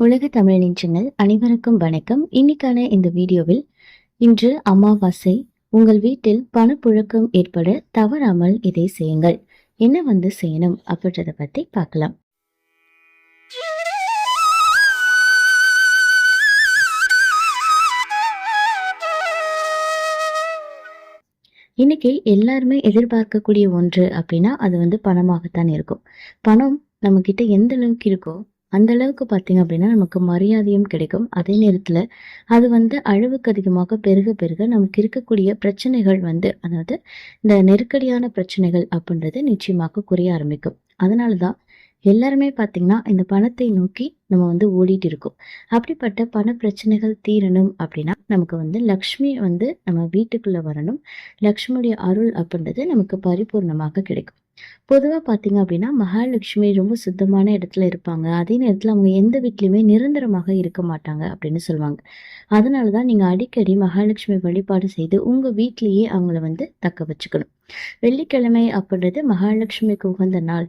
உலக தமிழ் நெஞ்சங்கள் அனைவருக்கும் வணக்கம். இன்னைக்கான இந்த வீடியோவில் இன்று அமாவாசை. உங்கள் வீட்டில் பணப்புழக்கம் ஏற்பட தவறாமல் இதை செய்யுங்கள். என்ன வந்து செய்யணும் அப்படின்றத பத்தி பார்க்கலாம். இன்னைக்கு எல்லாருமே எதிர்பார்க்கக்கூடிய ஒன்று அப்படின்னா அது வந்து பணமாகத்தான் இருக்கும். பணம் நம்ம கிட்ட எந்த அளவுக்கு இருக்கோ அந்த அளவுக்கு பார்த்தீங்க அப்படின்னா நமக்கு மரியாதையும் கிடைக்கும். அதே நேரத்தில் அது வந்து அளவுக்கு அதிகமாக பெருக பெருக நமக்கு இருக்கக்கூடிய பிரச்சனைகள் வந்து அதாவது இந்த நெருக்கடியான பிரச்சனைகள் அப்படின்றது நிச்சயமாக குறைய ஆரம்பிக்கும். அதனால தான் எல்லாருமே பார்த்தீங்கன்னா இந்த பணத்தை நோக்கி நம்ம வந்து ஓடிட்டு இருக்கோம். அப்படிப்பட்ட பண பிரச்சனைகள் தீரணும் அப்படின்னா நமக்கு வந்து லக்ஷ்மி வந்து நம்ம வீட்டுக்குள்ளே வரணும். லக்ஷ்மியுடைய அருள் அப்படின்றது நமக்கு பரிபூர்ணமாக கிடைக்கும். பொதுவாக பார்த்தீங்க அப்படின்னா மகாலட்சுமி ரொம்ப சுத்தமான இடத்துல இருப்பாங்க. அதே நேரத்தில் அவங்க எந்த வீட்லையுமே நிரந்தரமாக இருக்க மாட்டாங்க அப்படின்னு சொல்லுவாங்க. அதனால தான் நீங்கள் அடிக்கடி மகாலட்சுமி வழிபாடு செய்து உங்கள் வீட்லேயே அவங்கள வந்து தக்க வச்சுக்கணும். வெள்ளிக்கிழமை அப்படின்றது மகாலட்சுமிக்கு உகந்த நாள்.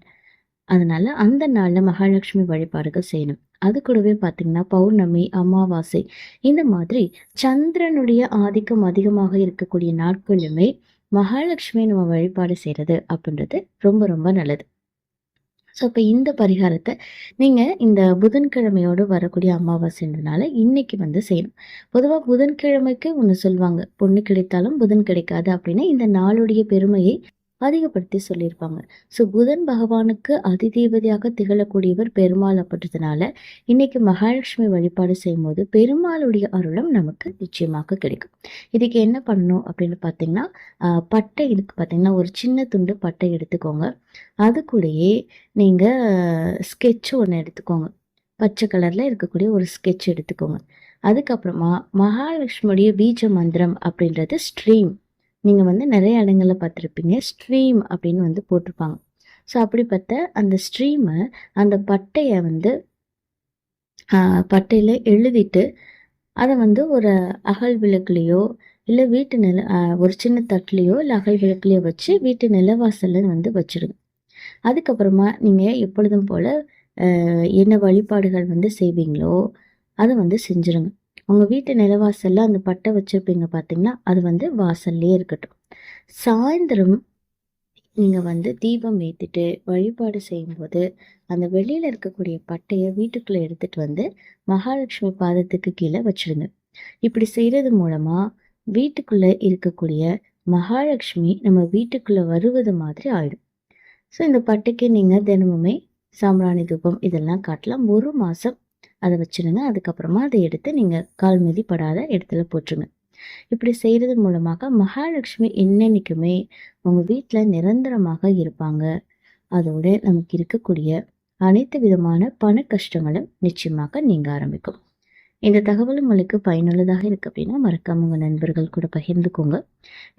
அதனால அந்த நாளில் மகாலட்சுமி வழிபாடுகள் செய்யணும். அது கூடவே பார்த்தீங்கன்னா பௌர்ணமி அமாவாசை இந்த மாதிரி சந்திரனுடைய ஆதிக்கம் அதிகமாக இருக்கக்கூடிய நாட்களுமே மகாலட்சுமி நம்ம வழிபாடு செய்கிறது அப்படின்றது ரொம்ப ரொம்ப நல்லது. ஸோ இப்போ இந்த பரிகாரத்தை நீங்கள் இந்த புதன்கிழமையோடு வரக்கூடிய அமாவாசைன்றதுனால இன்னைக்கு வந்து செய்யணும். பொதுவாக புதன்கிழமைக்கு ஒன்று சொல்லுவாங்க பொண்ணு கிடைத்தாலும் புதன் கிடைக்காது அப்படின்னா இந்த நாளுடைய பெருமையை அதிகப்படுத்தி சொல்லியிருப்பாங்க. ஸோ புதன் பகவானுக்கு அதிதேவதையாக திகழக்கூடியவர் பெருமாள் அப்படின்றதுனால இன்னைக்கு மகாலட்சுமி வழிபாடு செய்யும்போது பெருமாளுடைய அருளம் நமக்கு நிச்சயமாக கிடைக்கும். இதுக்கு என்ன பண்ணணும் அப்படின்னு பார்த்தீங்கன்னா பட்டை இதுக்கு பார்த்தீங்கன்னா ஒரு சின்ன துண்டு பட்டை எடுத்துக்கோங்க. அது கூடயே நீங்கள் ஸ்கெட்ச் ஒன்று எடுத்துக்கோங்க. பச்சை கலரில் இருக்கக்கூடிய ஒரு ஸ்கெட்ச் எடுத்துக்கோங்க. அதுக்கப்புறமா மகாலட்சுமியுடைய பீஜ மந்திரம் அப்படின்றது ஸ்ட்ரீம் நீங்கள் வந்து நிறைய இடங்களில் பார்த்துருப்பீங்க. ஸ்ட்ரீம் அப்படின்னு வந்து போட்டிருப்பாங்க. ஸோ அப்படிப்பட்ட அந்த ஸ்ட்ரீமை அந்த பட்டையை வந்து பட்டையில் எழுதிட்டு அதை வந்து ஒரு அகல் விளக்குலேயோ இல்லை வீட்டு நில ஒரு சின்ன தட்டுலேயோ இல்லை அகல் விளக்குலேயோ வச்சு வீட்டு நிலவாசலில் வந்து வச்சுடுங்க அதுக்கப்புறமா நீங்கள் எப்பொழுதும் போல் என்ன வழிபாடுகள் வந்து செய்வீங்களோ அதை வந்து செஞ்சுருங்க. உங்கள் வீட்டு நிலவாசலில் அந்த பட்டை வச்சுருப்பீங்க பார்த்தீங்கன்னா அது வந்து வாசல்லே இருக்கட்டும். சாயந்தரம் நீங்கள் வந்து தீபம் ஏற்றிட்டு வழிபாடு செய்யும்போது அந்த வெளியில் இருக்கக்கூடிய பட்டையை வீட்டுக்குள்ளே எடுத்துகிட்டு வந்து மகாலட்சுமி பாதத்துக்கு கீழே வச்சுருங்க. இப்படி செய்கிறது மூலமாக வீட்டுக்குள்ளே இருக்கக்கூடிய மகாலட்சுமி நம்ம வீட்டுக்குள்ளே வருவது மாதிரி ஆயிடும். ஸோ இந்த பட்டைக்கு நீங்கள் தினமுமே சாம்பிராணி தூபம் இதெல்லாம் காட்டலாம். ஒரு மாதம் அதை வச்சுருங்க. அதுக்கப்புறமா அதை எடுத்து நீங்கள் கால் மீதி படாத இடத்துல போட்டுருங்க. இப்படி செய்கிறது மூலமாக மகாலட்சுமி என்னென்னைக்குமே உங்கள் வீட்டில் நிரந்தரமாக இருப்பாங்க. அதோட நமக்கு இருக்கக்கூடிய அனைத்து விதமான பண கஷ்டங்களும் நிச்சயமாக நீங்க ஆரம்பிக்கும். இந்த தகவல் உங்களுக்கு பயனுள்ளதாக இருக்கு அப்படின்னா மறக்காம உங்கள் நண்பர்கள் கூட பகிர்ந்துக்கோங்க.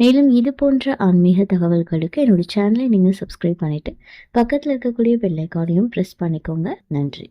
மேலும் இது போன்ற ஆன்மீக தகவல்களுக்கு என்னுடைய சேனலை நீங்கள் சப்ஸ்கிரைப் பண்ணிட்டு பக்கத்தில் இருக்கக்கூடிய பெல்லைக்கானையும் ப்ரெஸ் பண்ணிக்கோங்க. நன்றி.